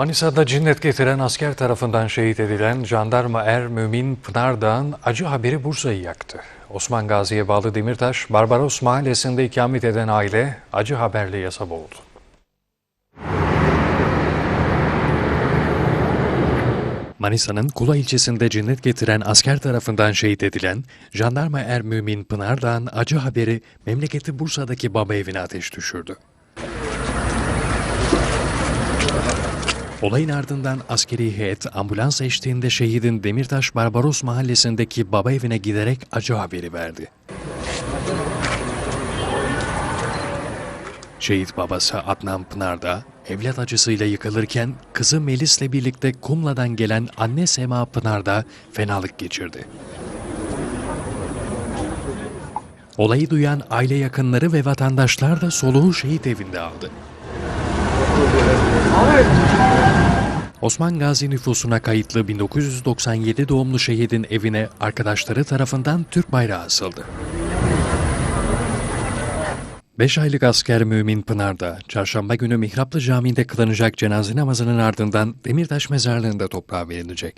Manisa'da cinnet getiren asker tarafından şehit edilen jandarma er Mümin Pınardağ'ın acı haberi Bursa'yı yaktı. Osman Gazi'ye bağlı Demirtaş, Barbaros mahallesinde ikamet eden aile acı haberle yasa boğuldu. Manisa'nın Kula ilçesinde cinnet getiren asker tarafından şehit edilen jandarma er Mümin Pınardağ'ın acı haberi memleketi Bursa'daki baba evine ateş düşürdü. Olayın ardından askeri heyet ambulans eşliğinde şehidin Demirtaş Barbaros mahallesindeki baba evine giderek acı haberi verdi. Şehit babası Adnan Pınar da evlat acısıyla yıkılırken kızı Melis'le birlikte Kumla'dan gelen anne Sema Pınar da fenalık geçirdi. Olayı duyan aile yakınları ve vatandaşlar da soluğu şehit evinde aldı. Osman Gazi nüfusuna kayıtlı 1997 doğumlu şehidin evine arkadaşları tarafından Türk bayrağı asıldı. 5 aylık asker Mümin Pınar'da çarşamba günü Mihraplı Camii'nde kılınacak cenaze namazının ardından Demirtaş mezarlığında toprağa verilecek.